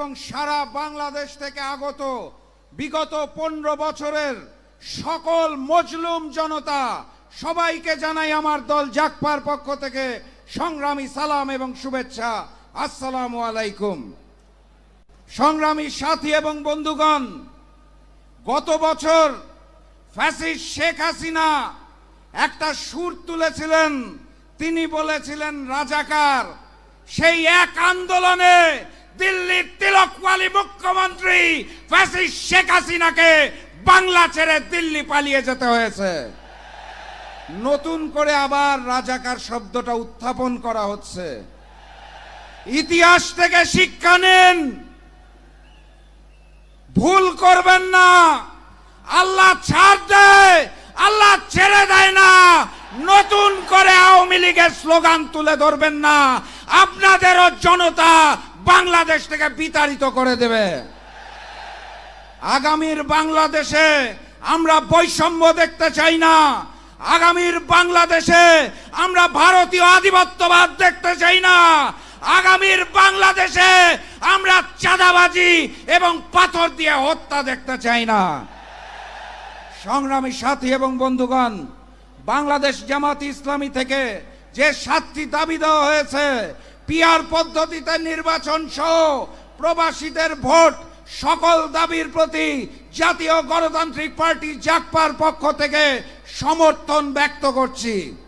এবং সারা বাংলাদেশ থেকে আগত বিগত পনেরো বছরের সকল মজলুম জনতা, সবাইকে জানাই আমার দল জাকপার পক্ষ থেকে সংগ্রামী সালাম এবং শুভেচ্ছা। আসসালামু আলাইকুম। সংগ্রামী সাথী এবং বন্ধুগণ, গত বছর ফ্যাসিস্ট শেখ হাসিনা একটা সুর তুলেছিলেন। তিনি বলেছিলেন, রাজাকার, সেই এক আন্দোলনে দিল্লির তিলকওয়ালি মুখ্যমন্ত্রী ফ্যাসিস্ট শেখ হাসিনাকে বাংলা ছেড়ে দিল্লি পালিয়ে যেতে হয়েছে। নতুন করে আবার রাজাকার শব্দটা উত্থাপন করা হচ্ছে। ইতিহাস থেকে শিক্ষা নেন। ভুল করবেন না। আল্লাহ ছাড় দেয়, আল্লাহ ছেড়ে দেয় না। নতুন করে আওয়ামী লীগের স্লোগান তুলে ধরবেন না। আপনাদেরও জনতা বাংলাদেশ থেকে বিতাড়িত করে দেবে। আগামীর বাংলাদেশে আমরা বৈষম্য দেখতে চাই না। আগামীর বাংলাদেশে আমরা ভারতীয় আধিপত্যবাদ দেখতে চাই না। আগামীর বাংলাদেশে আমরা চাঁদাবাজি এবং পাথর দিয়ে হত্যা দেখতে চাই না। সংগ্রামী সাথী এবং বন্ধুগণ, বাংলাদেশ জামাত ইসলামী থেকে যে সাতটি দাবি দেওয়া হয়েছে পিয়ার পদ্ধতিতে নির্বাচন সহ প্রবাসীদের ভোট সকল দাবির প্রতি জাতীয় গণতান্ত্রিক পার্টি জাকপার পক্ষ থেকে সমর্থন ব্যক্ত করছি।